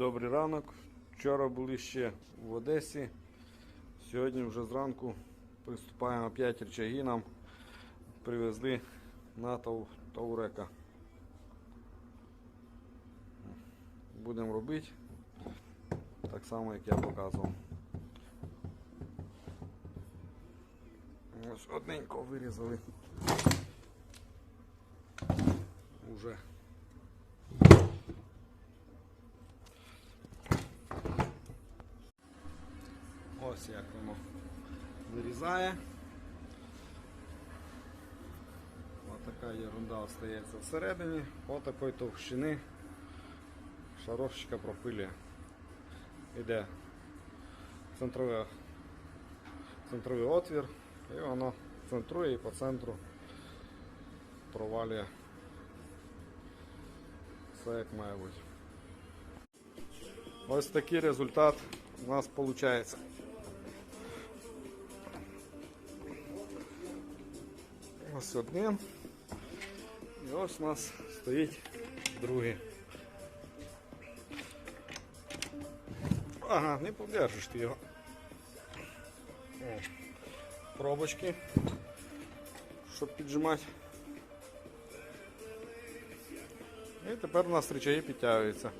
Добрий ранок. Вчора були ще в Одесі. Сьогодні вже зранку приступаємо опять речаги нам привезли на Тау- Таурека. Будемо робити так само, як я показував. Ось одненько вирізали. Уже. Ось як воно вирізає. Ось така ерунда остається всередині. Ось такої товщини шаровщика пропилює. Іде центровий, центровий отвір і воно центрує і по центру провалює все як має бути. Ось такий результат у нас виходить. Ось один. І ось у нас стоїть другий. Ага, не подержиш ти його. О, пробочки, щоб піджимати. І тепер у нас речаги підтягуються.